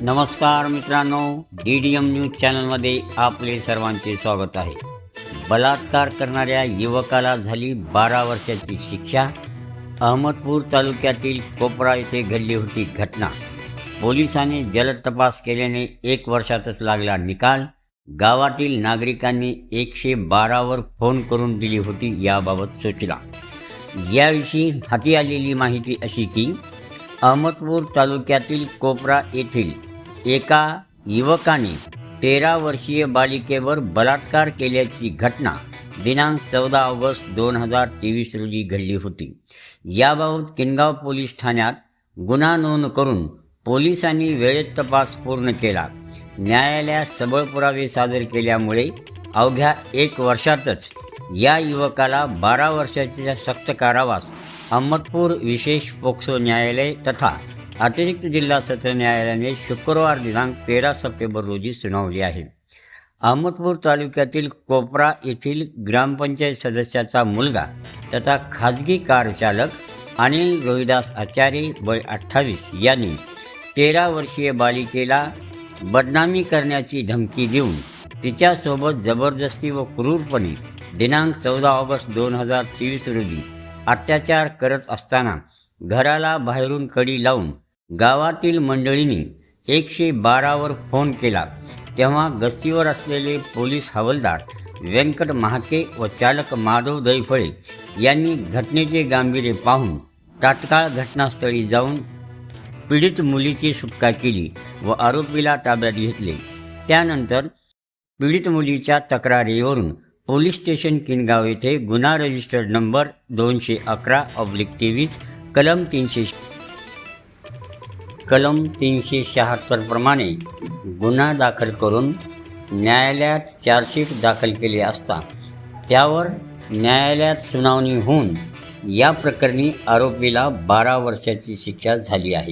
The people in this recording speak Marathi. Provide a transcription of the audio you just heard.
नमस्कार मित्रांनो डी डी एम न्यूज चॅनलमध्ये आपले सर्वांचे स्वागत आहे. बलात्कार करणाऱ्या युवकाला झाली बारा वर्षाची शिक्षा. अहमदपूर तालुक्यातील कोपरा येथे घडली होती घटना. पोलिसांनी जलद तपास केल्याने एक वर्षातच लागला निकाल. गावातील नागरिकांनी एकशे बारावर फोन करून दिली होती याबाबत सूचना. याविषयी हाती आलेली माहिती अशी की अहमदपूर तालुक्यातील कोपरा येथील एका युवकाने तेरा वर्षीय बालिकेवर बलात्कार केल्याची घटना दिनांक चौदा ऑगस्ट दोन हजार तेवीस रोजी घडली होती. याबाबत किनगाव पोलीस ठाण्यात गुन्हा नोंद करून पोलिसांनी वेळेत तपास पूर्ण केला. न्यायालयात सबळ पुरावे सादर केल्यामुळे अवघ्या एक वर्षातच या युवकाला बारा वर्षाच्या सक्त कारावास अहमदपूर विशेष पोक्सो न्यायालय तथा अतिरिक्त जिल्हा सत्र न्यायालयाने शुक्रवार दिनांक तेरा सप्टेंबर रोजी सुनावली आहे. अहमदपूर तालुक्यातील कोपरा येथील ग्रामपंचायत सदस्याचा मुलगा तथा खाजगी कार चालक अनिल रोहिदास आचार्य वय अठ्ठावीस यांनी तेरा वर्षीय बालिकेला बदनामी करण्याची धमकी देऊन तिच्यासोबत जबरदस्ती व क्रूरपणे दिनांक चौदा ऑगस्ट दोन हजार तेवीस रोजी अत्याचार करत असताना घराला बाहेरून कडी लावून गावातील मंडळींनी एकशे बारावर फोन केला. तेव्हा गस्तीवर असलेले पोलीस हवालदार व्यंकट महाके व चालक माधव दैफळे यांनी घटनेचे गांभीर्य पाहून तात्काळ घटनास्थळी जाऊन पीडित मुलीची सुटका केली व आरोपीला ताब्यात घेतले. त्यानंतर पीडित मुलीच्या तक्रारीवरून पोलीस स्टेशन किनगाव येथे गुन्हा रजिस्टर्ड नंबर दोनशे अकरा ऑब्लिक तेवीस कलम तीनशे कलम तीनशे शहात्तर प्रमाणे गुन्हा दाखल करून न्यायालयात चार्जशीट दाखल केली असता त्यावर न्यायालयात सुनावणी होऊन या प्रकरणी आरोपीला बारा वर्षाची शिक्षा झाली आहे.